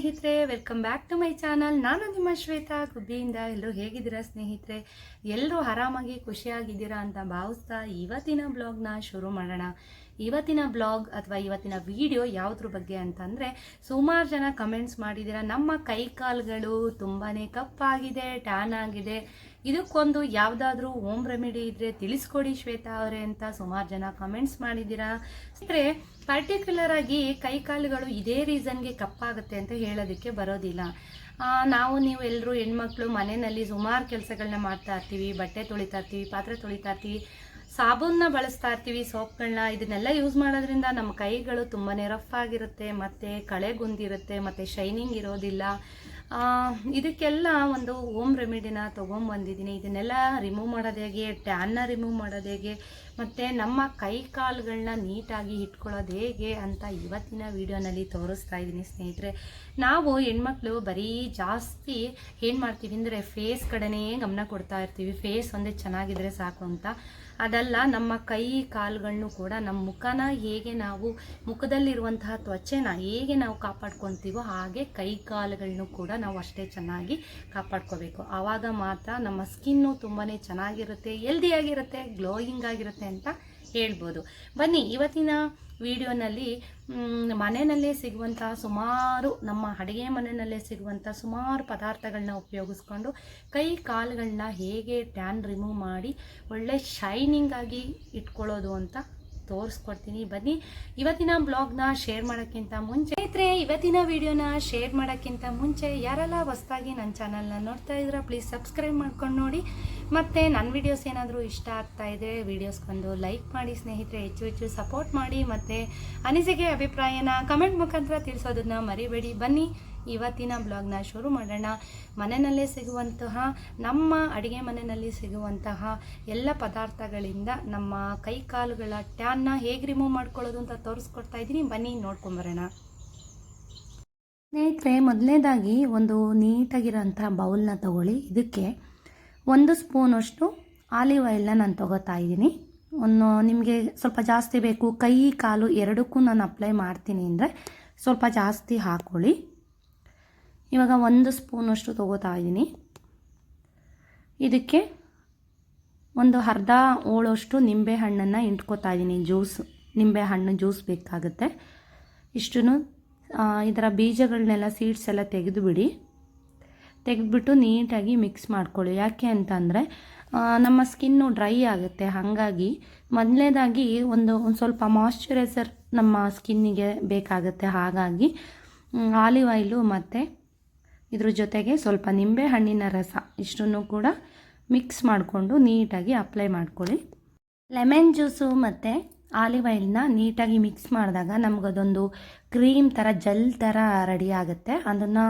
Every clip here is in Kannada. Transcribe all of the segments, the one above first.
ಸ್ನೇಹಿತರೆ welcome back to my channel ನಾನು ನಿಮ್ಮ ಶ್ವೇತಾ ಗುಬ್ಬಿಯಿಂದ ಎಲ್ಲರೂ ಹೇಗಿದ್ದೀರಾ ಸ್ನೇಹಿತರೆ? ಎಲ್ಲರೂ ಆರಾಮಾಗಿ, ಖುಷಿಯಾಗಿದ್ದೀರಾ ಅಂತ ಭಾವಿಸ್ತಾ ಇವತ್ತಿನ ಬ್ಲಾಗ್ನ ಶುರು ಮಾಡೋಣ. ಇವತ್ತಿನ ಬ್ಲಾಗ್ ಅಥವಾ ಇವತ್ತಿನ ವಿಡಿಯೋ ಯಾವುದ್ರ ಬಗ್ಗೆ ಅಂತಂದರೆ, ಸುಮಾರು ಜನ ಕಮೆಂಟ್ಸ್ ಮಾಡಿದ್ದೀರಾ. ನಮ್ಮ ಕೈ ಕಾಲುಗಳು ತುಂಬಾ ಕಪ್ಪಾಗಿದೆ ಟ್ಯಾನ್ ಆಗಿದೆ. ಇದಕ್ಕೊಂದು ಯಾವುದಾದ್ರೂ ಹೋಮ್ ರೆಮಿಡಿ ಇದ್ರೆ ತಿಳಿಸ್ಕೊಡಿ ಶ್ವೇತಾ ಅವರೇ ಅಂತ ಸುಮಾರು ಜನ ಕಮೆಂಟ್ಸ್ ಮಾಡಿದ್ದೀರಾ? ಅಂದರೆ ಪರ್ಟಿಕ್ಯುಲರ್ ಆಗಿ ಕೈ ಕಾಲುಗಳು ಇದೇ ರೀಸನ್ಗೆ ಕಪ್ಪಾಗುತ್ತೆ ಅಂತ ಹೇಳೋದಕ್ಕೆ ಬರೋದಿಲ್ಲ. ನಾವು ನೀವು ಎಲ್ಲರೂ ಹೆಣ್ಮಕ್ಳು ಮನೆಯಲ್ಲಿ ಸುಮಾರು ಕೆಲಸಗಳನ್ನ ಮಾಡ್ತಾ ಇರ್ತೀವಿ, ಬಟ್ಟೆ ತೊಳಿತಾ ಇರ್ತೀವಿ, ಪಾತ್ರೆ ತೊಳಿತಾ ಇರ್ತೀವಿ ಸಾಬೂನ್ನ ಬಳಸ್ತಾ ಇರ್ತೀವಿ ಸೋಪ್ಗಳನ್ನ ಇದನ್ನೆಲ್ಲ ಯೂಸ್ ಮಾಡೋದ್ರಿಂದ ನಮ್ಮ ಕೈಗಳು ತುಂಬಾ ರಫ್ ಆಗಿರುತ್ತೆ, ಮತ್ತು ಕಳೆಗುಂದಿರುತ್ತೆ ಮತ್ತು ಶೈನಿಂಗ್ ಇರೋದಿಲ್ಲ. ಇದಕ್ಕೆಲ್ಲ ಒಂದು ಹೋಮ್ ರೆಮಿಡಿನ ತೊಗೊಂಬಂದಿದ್ದೀನಿ. ಇದನ್ನೆಲ್ಲ ರಿಮೂವ್ ಮಾಡೋದು ಹೇಗೆ ಟ್ಯಾನ್ನ ರಿಮೂವ್ ಮಾಡೋದು ಹೇಗೆ, ಮತ್ತು ನಮ್ಮ ಕೈ ಕಾಲುಗಳನ್ನ ನೀಟಾಗಿ ಇಟ್ಕೊಳ್ಳೋದು ಹೇಗೆ ಅಂತ ಇವತ್ತಿನ ವಿಡಿಯೋನಲ್ಲಿ ತೋರಿಸ್ತಾ ಇದ್ದೀನಿ ಸ್ನೇಹಿತರೆ. ನಾವು ಹೆಣ್ಮಕ್ಳು ಬರೀ ಜಾಸ್ತಿ ಏನು ಮಾಡ್ತೀವಿ ಅಂದರೆ ಫೇಸ್ ಕಡೆನೇ ಗಮನ ಕೊಡ್ತಾ ಇರ್ತೀವಿ. ಫೇಸ್ ಒಂದೇ ಚೆನ್ನಾಗಿದ್ರೆ ಸಾಕು ಅಂತ. ಅದಲ್ಲ, ನಮ್ಮ ಕೈ ಕಾಲುಗಳನ್ನು ಕೂಡ ನಮ್ಮ ಮುಖನ ಹೇಗೆ ನಾವು ಮುಖದಲ್ಲಿರುವಂತಹ ತ್ವಚೆನ ಹೇಗೆ ನಾವು ಕಾಪಾಡ್ಕೊತೀವೋ ಹಾಗೆ ಕೈ ಕಾಲುಗಳನ್ನು ಕೂಡ ನಾವು ಅಷ್ಟೇ ಚೆನ್ನಾಗಿ ಕಾಪಾಡ್ಕೋಬೇಕು. ಆವಾಗ ಮಾತ್ರ ನಮ್ಮ ಸ್ಕಿನ್ನು ತುಂಬಾ ಚೆನ್ನಾಗಿರುತ್ತೆ, ಹೆಲ್ದಿಯಾಗಿರುತ್ತೆ, ಗ್ಲೋಯಿಂಗ್ ಆಗಿರುತ್ತೆ ಅಂತ ಹೇಳ್ಬೋದು. ಬನ್ನಿ, ಇವತ್ತಿನ ವಿಡಿಯೋನಲ್ಲಿ ಮನೆಯಲ್ಲೇ ಸಿಗುವಂಥ ಸುಮಾರು, ನಮ್ಮ ಅಡುಗೆ ಮನೆಯಲ್ಲೇ ಸಿಗುವಂಥ ಸುಮಾರು ಪದಾರ್ಥಗಳನ್ನ ಉಪಯೋಗಿಸ್ಕೊಂಡು, ಕೈ ಕಾಲುಗಳನ್ನ ಹೇಗೆ ಟ್ಯಾನ್ ರಿಮೂವ್ ಮಾಡಿ, ಒಳ್ಳೆ ಶೈನಿಂಗ್ ಆಗಿ ಇಟ್ಕೊಳ್ಳೋದು ಅಂತ ತೋರಿಸ್ಕೊಡ್ತೀನಿ. ಬನ್ನಿ, ಇವತ್ತಿನ ಬ್ಲಾಗ್ನ ಶೇರ್ ಮಾಡೋಕ್ಕಿಂತ ಮುಂಚೆ. ಸ್ನೇಹಿತರೆ, ಇವತ್ತಿನ ವಿಡಿಯೋನ ಶೇರ್ ಮಾಡೋಕ್ಕಿಂತ ಮುಂಚೆ ಯಾರೆಲ್ಲ ಹೊಸದಾಗಿ ನನ್ನ ಚಾನಲ್ನ ನೋಡ್ತಾ ಇದ್ದೀರಾ ಪ್ಲೀಸ್ ಸಬ್ಸ್ಕ್ರೈಬ್ ಮಾಡ್ಕೊಂಡು ನೋಡಿ. ಮತ್ತು ನನ್ನ ವಿಡಿಯೋಸ್ ಏನಾದರೂ ಇಷ್ಟ ಆಗ್ತಾ ಇದೆ ವಿಡಿಯೋಸ್ಗೊಂದು ಲೈಕ್ ಮಾಡಿ, ಸ್ನೇಹಿತರೆ, ಹೆಚ್ಚು ಹೆಚ್ಚು ಸಪೋರ್ಟ್ ಮಾಡಿ. ಮತ್ತು ಅನಿಸಿಕೆ, ಅಭಿಪ್ರಾಯನ ಕಮೆಂಟ್ ಮುಖಾಂತರ ತಿಳಿಸೋದನ್ನ ಮರಿಬೇಡಿ. ಬನ್ನಿ ಇವತ್ತಿನ ಬ್ಲಾಗ್ನ ಶುರು ಮಾಡೋಣ. ಮನೆಯಲ್ಲೇ ಸಿಗುವಂತಹ, ನಮ್ಮ ಅಡುಗೆ ಮನೆಯಲ್ಲಿ ಸಿಗುವಂತಹ ಎಲ್ಲ ಪದಾರ್ಥಗಳಿಂದ ನಮ್ಮ ಕೈ ಕಾಲುಗಳ ಟ್ಯಾನ್ನ ಹೇಗೆ ರಿಮೂವ್ ಮಾಡ್ಕೊಳ್ಳೋದು ಅಂತ ತೋರಿಸ್ಕೊಡ್ತಾ ಇದ್ದೀನಿ. ಬನ್ನಿ ನೋಡ್ಕೊಂಬರೋಣ ಸ್ನೇಹಿತರೆ, ಮೊದಲನೇದಾಗಿ ಒಂದು ನೀಟಾಗಿರೋಂಥ ಬೌಲ್ನ ತಗೊಳ್ಳಿ. ಇದಕ್ಕೆ ಒಂದು ಸ್ಪೂನಷ್ಟು ಆಲಿವ್ ಆಯಿಲ್ನ ನಾನು ತಗೋತಾ ಇದ್ದೀನಿ. ಒಂದು ನಿಮಗೆ ಸ್ವಲ್ಪ ಜಾಸ್ತಿ ಬೇಕು, ಕೈ ಕಾಲು ಎರಡಕ್ಕೂ ನಾನು ಅಪ್ಲೈ ಮಾಡ್ತೀನಿ ಅಂದರೆ ಸ್ವಲ್ಪ ಜಾಸ್ತಿ ಹಾಕ್ಕೊಳ್ಳಿ ಇವಾಗ ಒಂದು ಸ್ಪೂನಷ್ಟು ತೊಗೋತಾ ಇದ್ದೀನಿ. ಇದಕ್ಕೆ ಒಂದು ಅರ್ಧ ಓಳೋಷ್ಟು ನಿಂಬೆ ಹಣ್ಣನ್ನು ಇಂಟ್ಕೋತಾ ಇದ್ದೀನಿ. ಜ್ಯೂಸ್, ನಿಂಬೆ ಹಣ್ಣು ಜ್ಯೂಸ್ ಬೇಕಾಗುತ್ತೆ. ಇಷ್ಟು ಇದರ ಬೀಜಗಳನ್ನೆಲ್ಲ ಸೀಡ್ಸ್ ಎಲ್ಲ ತೆಗೆದುಬಿಡಿ. ತೆಗೆದುಬಿಟ್ಟು ನೀಟಾಗಿ ಮಿಕ್ಸ್ ಮಾಡ್ಕೊಳ್ಳಿ. ಯಾಕೆ ಅಂತಂದರೆ ನಮ್ಮ ಸ್ಕಿನ್ನು ಡ್ರೈ ಆಗುತ್ತೆ. ಹಾಗಾಗಿ ಮೊದಲನೇದಾಗಿ ಒಂದು ಒಂದು ಸ್ವಲ್ಪ ಮಾಯಶ್ಚರೈಸರ್ ನಮ್ಮ ಸ್ಕಿನ್ನಿಗೆ ಬೇಕಾಗುತ್ತೆ. ಹಾಗಾಗಿ ಆಲಿವ್ ಆಯಿಲು ಮತ್ತು ಇದ್ರ ಜೊತೆಗೆ ಸ್ವಲ್ಪ ನಿಂಬೆ ಹಣ್ಣಿನ ರಸ ಇಷ್ಟನ್ನು ಕೂಡ ಮಿಕ್ಸ್ ಮಾಡಿಕೊಂಡು ನೀಟಾಗಿ ಅಪ್ಲೈ ಮಾಡ್ಕೊಳ್ಳಿ. ಲೆಮನ್ ಜ್ಯೂಸು ಮತ್ತು ಆಲಿವ್ ಆಯಿಲ್ನ ನೀಟಾಗಿ ಮಿಕ್ಸ್ ಮಾಡಿದಾಗ ನಮಗದೊಂದು ಕ್ರೀಮ್ ಥರ ಜೆಲ್ ಥರ ರೆಡಿ ಆಗುತ್ತೆ. ಅದನ್ನು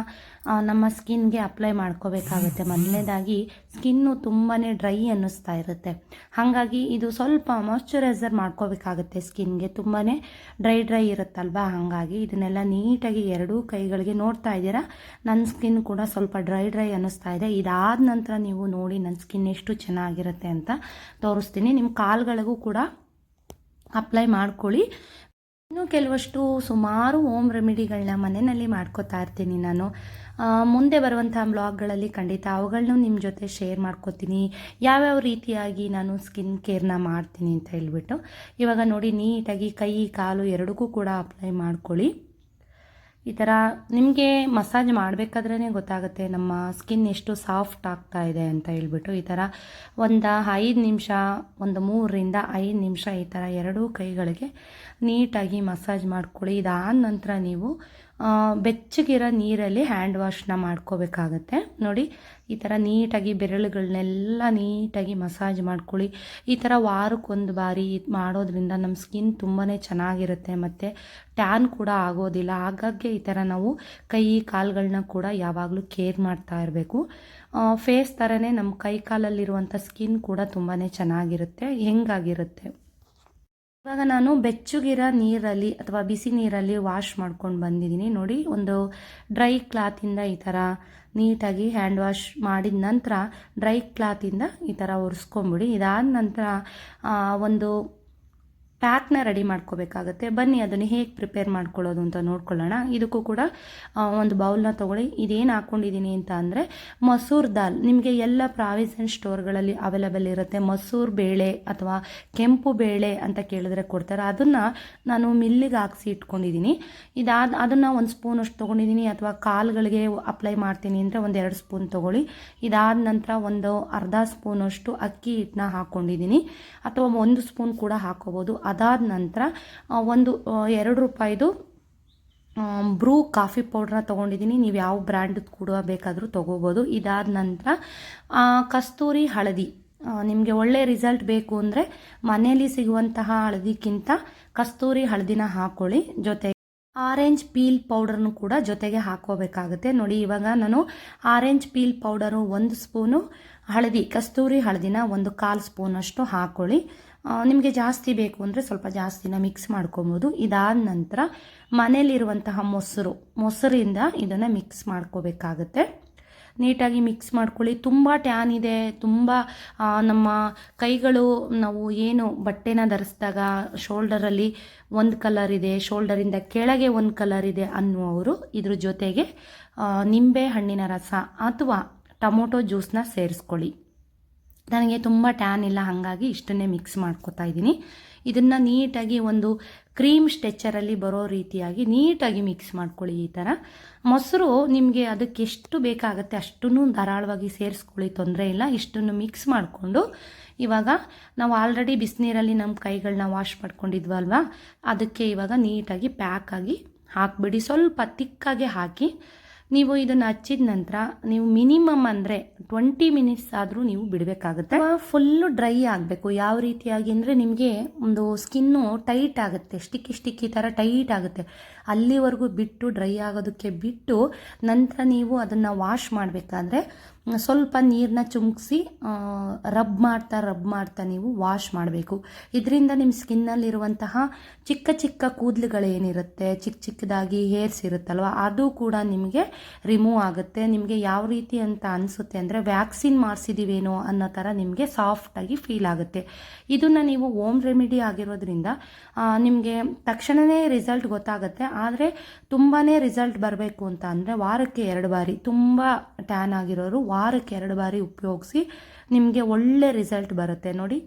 ನಮ್ಮ ಸ್ಕಿನ್ಗೆ ಅಪ್ಲೈ ಮಾಡ್ಕೋಬೇಕಾಗುತ್ತೆ. ಮೊದಲನೇದಾಗಿ ಸ್ಕಿನ್ನು ತುಂಬಾ ಡ್ರೈ ಅನ್ನಿಸ್ತಾ ಇರುತ್ತೆ. ಹಾಗಾಗಿ ಇದು ಸ್ವಲ್ಪ ಮಾಯಶ್ಚರೈಸರ್ ಮಾಡ್ಕೋಬೇಕಾಗುತ್ತೆ ಸ್ಕಿನ್ಗೆ. ತುಂಬಾ ಡ್ರೈ ಡ್ರೈ ಇರುತ್ತಲ್ವಾ? ಹಾಗಾಗಿ ಇದನ್ನೆಲ್ಲ ನೀಟಾಗಿ ಎರಡೂ ಕೈಗಳಿಗೆ ನೋಡ್ತಾ ಇದ್ದೀರಾ? ನನ್ನ ಸ್ಕಿನ್ ಕೂಡ ಸ್ವಲ್ಪ ಡ್ರೈ ಡ್ರೈ ಅನ್ನಿಸ್ತಾ ಇದೆ. ಇದಾದ ನಂತರ ನೀವು ನೋಡಿ ನನ್ನ ಸ್ಕಿನ್ ಎಷ್ಟು ಚೆನ್ನಾಗಿರುತ್ತೆ ಅಂತ ತೋರಿಸ್ತೀನಿ. ನಿಮ್ಮ ಕಾಲುಗಳಿಗೂ ಕೂಡ ಅಪ್ಲೈ ಮಾಡ್ಕೊಳ್ಳಿ. ಇನ್ನು ಕೆಲವಷ್ಟು ಸುಮಾರು ಹೋಮ್ ರೆಮಿಡಿಗಳನ್ನ ಮನೆಯಲ್ಲಿ ಮಾಡ್ಕೋತಾ ಇರ್ತೀನಿ ನಾನು. ಮುಂದೆ ಬರುವಂಥ ಬ್ಲಾಗ್ಗಳಲ್ಲಿ ಖಂಡಿತ ಅವುಗಳನ್ನು ನಿಮ್ಮ ಜೊತೆ ಶೇರ್ ಮಾಡ್ಕೋತೀನಿ. ಯಾವ್ಯಾವ ರೀತಿಯಾಗಿ ನಾನು ಸ್ಕಿನ್ ಕೇರ್ನ ಮಾಡ್ತೀನಿ ಅಂತ ಹೇಳ್ಬಿಟ್ಟು ಇವಾಗ ನೋಡಿ ನೀಟಾಗಿ ಕೈ, ಕಾಲು ಎರಡಕ್ಕೂ ಕೂಡ ಅಪ್ಲೈ ಮಾಡ್ಕೊಳ್ಳಿ. ಈ ಥರ ನಿಮಗೆ ಮಸಾಜ್ ಮಾಡಬೇಕಾದ್ರೇ ಗೊತ್ತಾಗುತ್ತೆ ನಮ್ಮ ಸ್ಕಿನ್ ಎಷ್ಟು ಸಾಫ್ಟ್ ಆಗ್ತಾ ಇದೆ ಅಂತ ಹೇಳ್ಬಿಟ್ಟು ಈ ಥರ ಒಂದು ಐದು ನಿಮಿಷ, ಒಂದು ಮೂರರಿಂದ ಐದು ನಿಮಿಷ ಈ ಥರ ಎರಡೂ ಕೈಗಳಿಗೆ ನೀಟಾಗಿ ಮಸಾಜ್ ಮಾಡ್ಕೊಳ್ಳಿ. ಇದಾದ ನಂತರ ನೀವು ಬೆಚ್ಚಗಿರೋ ನೀರಲ್ಲಿ ಹ್ಯಾಂಡ್ ವಾಶ್ನ ಮಾಡ್ಕೋಬೇಕಾಗತ್ತೆ. ನೋಡಿ, ಈ ಥರ ನೀಟಾಗಿ ಬೆರಳುಗಳನ್ನೆಲ್ಲ ನೀಟಾಗಿ ಮಸಾಜ್ ಮಾಡ್ಕೊಳ್ಳಿ. ಈ ಥರ ವಾರಕ್ಕೊಂದು ಬಾರಿ ಮಾಡೋದ್ರಿಂದ ನಮ್ಮ ಸ್ಕಿನ್ ತುಂಬಾ ಚೆನ್ನಾಗಿರುತ್ತೆ. ಮತ್ತು ಟ್ಯಾನ್ ಕೂಡ ಆಗೋದಿಲ್ಲ. ಹಾಗಾಗಿ ಈ ಥರ ನಾವು ಕೈ ಕಾಲುಗಳನ್ನ ಕೂಡ ಯಾವಾಗಲೂ ಕೇರ್ ಮಾಡ್ತಾ ಇರಬೇಕು. ಫೇಸ್ ಥರನೇ ನಮ್ಮ ಕೈ ಕಾಲಲ್ಲಿರುವಂಥ ಸ್ಕಿನ್ ಕೂಡ ತುಂಬಾ ಚೆನ್ನಾಗಿರುತ್ತೆ. ಹೆಂಗಾಗಿರುತ್ತೆ? ಇವಾಗ ನಾನು ಬೆಚ್ಚಗಿರೋ ನೀರಲ್ಲಿ ಅಥವಾ ಬಿಸಿ ನೀರಲ್ಲಿ ವಾಶ್ ಮಾಡ್ಕೊಂಡು ಬಂದಿದ್ದೀನಿ. ನೋಡಿ, ಒಂದು ಡ್ರೈ ಕ್ಲಾತಿಂದ ಈ ಥರ ನೀಟಾಗಿ ಹ್ಯಾಂಡ್ ವಾಶ್ ಮಾಡಿದ ನಂತರ ಡ್ರೈ ಕ್ಲಾತಿಂದ ಈ ಥರ ಒರೆಸ್ಕೊಂಬಿಡಿ ಇದಾದ ನಂತರ ಒಂದು ಪ್ಯಾಕ್ನ ರೆಡಿ ಮಾಡ್ಕೋಬೇಕಾಗತ್ತೆ. ಬನ್ನಿ, ಅದನ್ನು ಹೇಗೆ ಪ್ರಿಪೇರ್ ಮಾಡ್ಕೊಳ್ಳೋದು ಅಂತ ನೋಡ್ಕೊಳ್ಳೋಣ. ಇದಕ್ಕೂ ಕೂಡ ಒಂದು ಬೌಲ್ನ ತೊಗೊಳ್ಳಿ. ಇದೇನು ಹಾಕ್ಕೊಂಡಿದ್ದೀನಿ ಅಂತ ಅಂದರೆ, ಮಸೂರ್ ದಾಲ್. ನಿಮಗೆ ಎಲ್ಲ ಪ್ರಾವಿಸನ್ ಸ್ಟೋರ್ಗಳಲ್ಲಿ ಅವೈಲೇಬಲ್ ಇರುತ್ತೆ. ಮಸೂರ್ ಬೇಳೆ ಅಥವಾ ಕೆಂಪು ಬೇಳೆ ಅಂತ ಕೇಳಿದ್ರೆ ಕೊಡ್ತಾರೆ. ಅದನ್ನು ನಾನು ಮಿಲ್ಲಿಗೆ ಹಾಕ್ಸಿ ಇಟ್ಕೊಂಡಿದ್ದೀನಿ. ಇದಾದ, ಅದನ್ನು ಒಂದು ಸ್ಪೂನಷ್ಟು ತೊಗೊಂಡಿದ್ದೀನಿ. ಅಥವಾ ಕಾಲುಗಳಿಗೆ ಅಪ್ಲೈ ಮಾಡ್ತೀನಿ ಅಂದರೆ ಒಂದು ಎರಡು ಸ್ಪೂನ್ ತೊಗೊಳ್ಳಿ. ಇದಾದ ನಂತರ ಒಂದು ಅರ್ಧ ಸ್ಪೂನಷ್ಟು ಅಕ್ಕಿ ಹಿಟ್ಟನ್ನ ಹಾಕ್ಕೊಂಡಿದ್ದೀನಿ ಅಥವಾ ಒಂದು ಸ್ಪೂನ್ ಕೂಡ ಹಾಕೋಬೋದು ಅದಾದ ನಂತರ ಒಂದು ಎರಡು ರೂಪಾಯಿದು ಬ್ರೂ ಕಾಫಿ ಪೌಡ್ರನ್ನ ತೊಗೊಂಡಿದ್ದೀನಿ ನೀವು ಯಾವ ಬ್ರ್ಯಾಂಡ್ ಕೂಡ ಬೇಕಾದರೂ ತೊಗೋಬೋದು. ಇದಾದ ನಂತರ ಕಸ್ತೂರಿ ಹಳದಿ. ನಿಮಗೆ ಒಳ್ಳೆ ರಿಸಲ್ಟ್ ಬೇಕು ಅಂದರೆ ಮನೆಯಲ್ಲಿ ಸಿಗುವಂತಹ ಹಳದಿಕ್ಕಿಂತ ಕಸ್ತೂರಿ ಹಳದಿನ ಹಾಕ್ಕೊಳ್ಳಿ ಜೊತೆ ಆರೆಂಜ್ ಪೀಲ್ ಪೌಡರ್ನು ಕೂಡ ಜೊತೆಗೆ ಹಾಕೋಬೇಕಾಗುತ್ತೆ ನೋಡಿ, ಇವಾಗ ನಾನು ಆರೆಂಜ್ ಪೀಲ್ ಪೌಡರು ಒಂದು ಸ್ಪೂನು, ಹಳದಿ, ಕಸ್ತೂರಿ ಹಳದಿನ ಒಂದು ಕಾಲು ಸ್ಪೂನಷ್ಟು ಹಾಕ್ಕೊಳ್ಳಿ ನಿಮಗೆ ಜಾಸ್ತಿ ಬೇಕು ಅಂದರೆ ಸ್ವಲ್ಪ ಜಾಸ್ತಿನ ಮಿಕ್ಸ್ ಮಾಡ್ಕೊಬೋದು. ಇದಾದ ನಂತರ ಮನೇಲಿರುವಂತಹ ಮೊಸರು, ಮೊಸರಿಂದ ಇದನ್ನು ಮಿಕ್ಸ್ ಮಾಡ್ಕೋಬೇಕಾಗತ್ತೆ. ನೀಟಾಗಿ ಮಿಕ್ಸ್ ಮಾಡ್ಕೊಳ್ಳಿ. ತುಂಬ ಟ್ಯಾನ್ ಇದೆ. ತುಂಬ ನಮ್ಮ ಕೈಗಳು ನಾವು ಏನು ಬಟ್ಟೆನ ಧರಿಸಿದಾಗ ಶೋಲ್ಡರಲ್ಲಿ ಒಂದು ಕಲರ್ ಇದೆ, ಶೋಲ್ಡರಿಂದ ಕೆಳಗೆ ಒಂದು ಕಲರ್ ಇದೆ ಅನ್ನುವರು ಇದ್ರ ಜೊತೆಗೆ ನಿಂಬೆ ಹಣ್ಣಿನ ರಸ ಅಥವಾ ಟೊಮೊಟೊ ಜ್ಯೂಸನ್ನ ಸೇರಿಸ್ಕೊಳ್ಳಿ. ನನಗೆ ತುಂಬ ಟ್ಯಾನ್ ಇಲ್ಲ, ಹಾಗಾಗಿ ಇಷ್ಟನ್ನೇ ಮಿಕ್ಸ್ ಮಾಡ್ಕೊತಾ ಇದ್ದೀನಿ. ಇದನ್ನು ನೀಟಾಗಿ ಒಂದು ಕ್ರೀಮ್ ಸ್ಟ್ರೆಚ್ಚರಲ್ಲಿ ಬರೋ ರೀತಿಯಾಗಿ ನೀಟಾಗಿ ಮಿಕ್ಸ್ ಮಾಡ್ಕೊಳ್ಳಿ ಈ ಥರ ಮೊಸರು ನಿಮಗೆ ಅದಕ್ಕೆ ಎಷ್ಟು ಬೇಕಾಗುತ್ತೆ ಅಷ್ಟನ್ನು ಧಾರಾಳವಾಗಿ ಸೇರಿಸ್ಕೊಳ್ಳಿ, ತೊಂದರೆ ಇಲ್ಲ. ಇಷ್ಟನ್ನು ಮಿಕ್ಸ್ ಮಾಡಿಕೊಂಡು ಇವಾಗ ನಾವು ಆಲ್ರೆಡಿ ಬಿಸಿನೀರಲ್ಲಿ ನಮ್ಮ ಕೈಗಳನ್ನ ವಾಶ್ ಮಾಡ್ಕೊಂಡಿದ್ವಲ್ವಾ? ಅದಕ್ಕೆ ಇವಾಗ ನೀಟಾಗಿ ಪ್ಯಾಕ್ ಆಗಿ ಹಾಕ್ಬಿಡಿ. ಸ್ವಲ್ಪ ತಿಕ್ಕಾಗೆ ಹಾಕಿ ನೀವು ಇದನ್ನು ಹಚ್ಚಿದ ನಂತರ ನೀವು ಮಿನಿಮಮ್ ಅಂದರೆ ಟ್ವೆಂಟಿ ಮಿನಿಟ್ಸ್ ಆದರೂ ನೀವು ಬಿಡಬೇಕಾಗುತ್ತೆ. ಫುಲ್ಲು ಡ್ರೈ ಆಗಬೇಕು. ಯಾವ ರೀತಿಯಾಗಿ ಅಂದರೆ ನಿಮಗೆ ಒಂದು ಸ್ಕಿನ್ನು ಟೈಟ್ ಆಗುತ್ತೆ. ಸ್ಟಿಕ್ಕಿ ಸ್ಟಿಕ್ಕಿ ಥರ ಟೈಟ್ ಆಗುತ್ತೆ. ಅಲ್ಲಿವರೆಗೂ ಬಿಟ್ಟು ಡ್ರೈ ಆಗೋದಕ್ಕೆ ಬಿಟ್ಟು ನಂತರ ನೀವು ಅದನ್ನು ವಾಶ್ ಮಾಡಬೇಕಾದ್ರೆ ಸ್ವಲ್ಪ ನೀರನ್ನ ಚುಮ್ಕಿಸಿ ರಬ್ ಮಾಡ್ತಾ ರಬ್ ಮಾಡ್ತಾ ನೀವು ವಾಶ್ ಮಾಡಬೇಕು. ಇದರಿಂದ ನಿಮ್ಮ ಸ್ಕಿನ್ನಲ್ಲಿರುವಂತಹ ಚಿಕ್ಕ ಚಿಕ್ಕ ಕೂದಲುಗಳೇನಿರುತ್ತೆ ಚಿಕ್ಕ ಚಿಕ್ಕದಾಗಿ ಹೇರ್ಸ್ ಇರುತ್ತಲ್ವ, ಅದು ಕೂಡ ನಿಮಗೆ ರಿಮೂವ್ ಆಗುತ್ತೆ, ನಿಮಗೆ ಯಾವ ರೀತಿ ಅಂತ ಅನಿಸುತ್ತೆ ಅಂದರೆ ವ್ಯಾಕ್ಸಿನ್ ಮಾಡಿಸಿದ್ದೀವೇನೋ ಅನ್ನೋ ಥರ ನಿಮಗೆ ಸಾಫ್ಟಾಗಿ ಫೀಲ್ ಆಗುತ್ತೆ. ಇದನ್ನು ನೀವು ಓಮ್ ರೆಮಿಡಿ ಆಗಿರೋದ್ರಿಂದ ನಿಮಗೆ ತಕ್ಷಣವೇ ರಿಸಲ್ಟ್ ಗೊತ್ತಾಗುತ್ತೆ. ಆದರೆ ತುಂಬಾ ರಿಸಲ್ಟ್ ಬರಬೇಕು ಅಂತ ಅಂದರೆ ವಾರಕ್ಕೆ ಎರಡು ಬಾರಿ, ತುಂಬ ಟ್ಯಾನ್ ಆಗಿರೋರು ವಾರಕ್ಕೆ ಎರಡು ಬಾರಿ ಉಪಯೋಗಿಸಿ ನಿಮಗೆ ಒಳ್ಳೆ ರಿಸಲ್ಟ್ ಬರುತ್ತೆ. ನೋಡಿ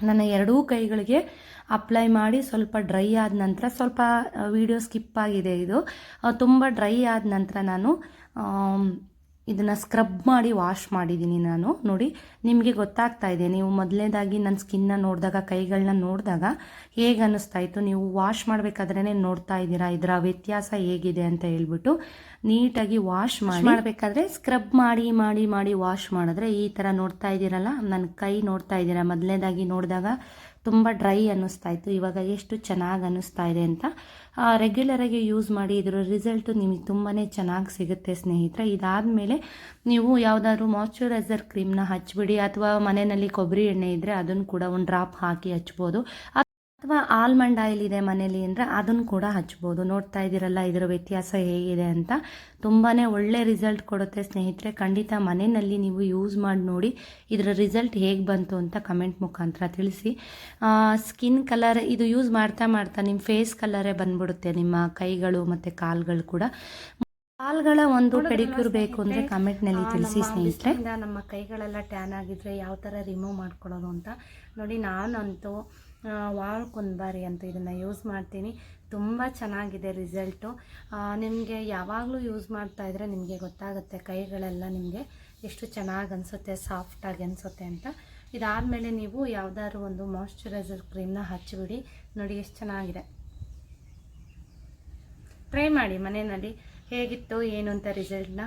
ನನ್ನ ಎರಡೂ ಕೈಗಳಿಗೆ ಅಪ್ಲೈ ಮಾಡಿ ಸ್ವಲ್ಪ ಡ್ರೈ ಆದ ನಂತರ ಸ್ವಲ್ಪ ವಿಡಿಯೋ ಸ್ಕಿಪ್ ಆಗಿದೆ ಇದು. ತುಂಬ ಡ್ರೈ ಆದ ನಂತರ ನಾನು ಇದನ್ನು ಸ್ಕ್ರಬ್ ಮಾಡಿ ವಾಶ್ ಮಾಡಿದ್ದೀನಿ ನಾನು. ನೋಡಿ ನಿಮಗೆ ಗೊತ್ತಾಗ್ತಾ ಇದೆ ನೀವು ಮೊದಲನೇದಾಗಿ ನನ್ನ ಸ್ಕಿನ್ನ ನೋಡಿದಾಗ ಕೈಗಳನ್ನ ನೋಡಿದಾಗ ಹೇಗೆ ಅನ್ನಿಸ್ತಾ ಇತ್ತು? ನೀವು ವಾಶ್ ಮಾಡಬೇಕಾದ್ರೇ ನೋಡ್ತಾ ಇದ್ದೀರಾ? ಇದರ ವ್ಯತ್ಯಾಸ ಹೇಗಿದೆ ಅಂತ ಹೇಳ್ಬಿಟ್ಟು ನೀಟಾಗಿ ವಾಶ್ ಮಾಡಿ ಮಾಡಬೇಕಾದ್ರೆ ಸ್ಕ್ರಬ್ ಮಾಡಿ ಮಾಡಿ ಮಾಡಿ ವಾಶ್ ಮಾಡಿದ್ರೆ ಈ ಥರ ನೋಡ್ತಾ ಇದ್ದೀರಲ್ಲ? ನನ್ನ ಕೈ ನೋಡ್ತಾ ಇದ್ದೀರಾ? ಮೊದಲನೇದಾಗಿ ನೋಡಿದಾಗ ತುಂಬ ಡ್ರೈ ಅನ್ನಿಸ್ತಾ ಇತ್ತು. ಇವಾಗ ಎಷ್ಟು ಚೆನ್ನಾಗಿ ಅನ್ನಿಸ್ತಾ ಇದೆ ಅಂತ ರೆಗ್ಯುಲರಾಗಿ ಯೂಸ್ ಮಾಡಿ ಇದರ ರಿಸಲ್ಟು ನಿಮಗೆ ತುಂಬಾ ಚೆನ್ನಾಗಿ ಸಿಗುತ್ತೆ ಸ್ನೇಹಿತರೆ. ಇದಾದಮೇಲೆ ನೀವು ಯಾವುದಾದ್ರೂ ಮಾಯ್ಚರೈಸರ್ ಕ್ರೀಮ್ನ ಹಚ್ಚಿಬಿಡಿ ಅಥವಾ ಮನೆಯಲ್ಲಿ ಕೊಬ್ಬರಿ ಎಣ್ಣೆ ಇದ್ದರೆ ಅದನ್ನು ಕೂಡ ಒಂದು ಡ್ರಾಪ್ ಹಾಕಿ ಹಚ್ಬೋದು. ಅಥವಾ ಆಲ್ಮಂಡ್ ಆಯಿಲ್ ಇದೆ ಮನೇಲಿ ಅಂದರೆ ಅದನ್ನು ಕೂಡ ಹಚ್ಬೋದು. ನೋಡ್ತಾ ಇದ್ದೀರಲ್ಲ ಇದರ ವ್ಯತ್ಯಾಸ ಹೇಗಿದೆ ಅಂತ. ತುಂಬಾ ಒಳ್ಳೆ ರಿಸಲ್ಟ್ ಕೊಡುತ್ತೆ ಸ್ನೇಹಿತರೆ. ಖಂಡಿತ ಮನೆಯಲ್ಲಿ ನೀವು ಯೂಸ್ ಮಾಡಿ ನೋಡಿ ಇದರ ರಿಸಲ್ಟ್ ಹೇಗೆ ಬಂತು ಅಂತ ಕಮೆಂಟ್ ಮುಖಾಂತರ ತಿಳಿಸಿ. ಸ್ಕಿನ್ ಕಲರ್ ಇದು ಯೂಸ್ ಮಾಡ್ತಾ ಮಾಡ್ತಾ ನಿಮ್ಮ ಫೇಸ್ ಕಲರೇ ಬಂದ್ಬಿಡುತ್ತೆ ನಿಮ್ಮ ಕೈಗಳು ಮತ್ತು ಕಾಲುಗಳು ಕೂಡ. ಕಾಲ್ಗಳ ಒಂದು ಪೆಡಿಕ್ಯೂರ್ ಬೇಕು ಅಂದರೆ ಕಮೆಂಟ್ನಲ್ಲಿ ತಿಳಿಸಿ ಸ್ನೇಹಿತರೆ. ನಮ್ಮ ಕೈಗಳೆಲ್ಲ ಟ್ಯಾನ್ ಆಗಿದ್ರೆ ಯಾವ ಥರ ರಿಮೂವ್ ಮಾಡ್ಕೊಳ್ಳೋದು ಅಂತ. ನೋಡಿ ನಾನಂತೂ ವಾರಕ್ಕೊಂದು ಬಾರಿ ಅಂತ ಇದನ್ನು ಯೂಸ್ ಮಾಡ್ತೀನಿ. ತುಂಬ ಚೆನ್ನಾಗಿದೆ ರಿಸಲ್ಟು ನಿಮಗೆ ಯಾವಾಗಲೂ ಯೂಸ್ ಮಾಡ್ತಾ ಇದ್ರೆ ನಿಮಗೆ ಗೊತ್ತಾಗುತ್ತೆ ಕೈಗಳೆಲ್ಲ ನಿಮಗೆ ಎಷ್ಟು ಚೆನ್ನಾಗಿ ಅನಿಸುತ್ತೆ ಸಾಫ್ಟಾಗಿ ಅನಿಸುತ್ತೆ ಅಂತ. ಇದಾದಮೇಲೆ ನೀವು ಯಾವುದಾದ್ರು ಒಂದು ಮಾಯ್ಶ್ಚರೈಸರ್ ಕ್ರೀಮ್ನ ಹಚ್ಚಿಬಿಡಿ. ನೋಡಿ ಎಷ್ಟು ಚೆನ್ನಾಗಿದೆ. ಟ್ರೈ ಮಾಡಿ ಮನೆಯಲ್ಲಿ. ಹೇಗಿತ್ತು, ಏನು ಅಂತ ರಿಸಲ್ಟ್ನ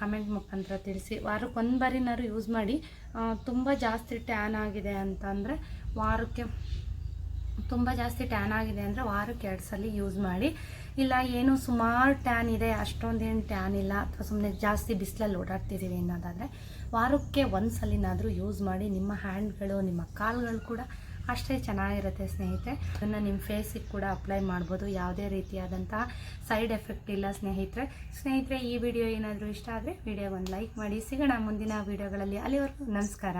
ಕಮೆಂಟ್ ಮುಖಾಂತರ ತಿಳಿಸಿ. ವಾರಕ್ಕೆ ಒಂದು ಬಾರಿನಾದ್ರು ಯೂಸ್ ಮಾಡಿ ತುಂಬ ಜಾಸ್ತಿ ಟ್ಯಾನ್ ಆಗಿದೆ ಅಂತ ಅಂದರೆ ವಾರಕ್ಕೆ ತುಂಬ ಜಾಸ್ತಿ ಟ್ಯಾನ್ ಆಗಿದೆ ಅಂದರೆ ವಾರಕ್ಕೆ ಎರಡು ಸಲ ಯೂಸ್ ಮಾಡಿ. ಇಲ್ಲ, ಏನು ಸುಮಾರು ಟ್ಯಾನ್ ಇದೆ, ಅಷ್ಟೊಂದೇನು ಟ್ಯಾನ್ ಇಲ್ಲ, ಅಥವಾ ಸುಮ್ಮನೆ ಜಾಸ್ತಿ ಬಿಸಿಲಲ್ಲಿ ಓಡಾಡ್ತಿದ್ದೀವಿ ಅನ್ನೋದಾದರೆ ವಾರಕ್ಕೆ ಒಂದು ಸಲಿನಾದರೂ ಯೂಸ್ ಮಾಡಿ ನಿಮ್ಮ ಹ್ಯಾಂಡ್ಗಳು ನಿಮ್ಮ ಕಾಲುಗಳು ಕೂಡ ಅಷ್ಟೇ ಚೆನ್ನಾಗಿರುತ್ತೆ ಸ್ನೇಹಿತರೆ. ಅದನ್ನು ನಿಮ್ಮ ಫೇಸಿಗೆ ಕೂಡ ಅಪ್ಲೈ ಮಾಡ್ಬೋದು. ಯಾವುದೇ ರೀತಿಯಾದಂತಹ ಸೈಡ್ ಎಫೆಕ್ಟ್ ಇಲ್ಲ ಸ್ನೇಹಿತರೆ. ಸ್ನೇಹಿತರೆ, ಈ ವಿಡಿಯೋ ಏನಾದರೂ ಇಷ್ಟ ಆದರೆ ವಿಡಿಯೋ ಒಂದು ಲೈಕ್ ಮಾಡಿ. ಸಿಗೋಣ ಮುಂದಿನ ವಿಡಿಯೋಗಳಲ್ಲಿ ಅಲ್ಲಿವರೆಗೂ ನಮಸ್ಕಾರ.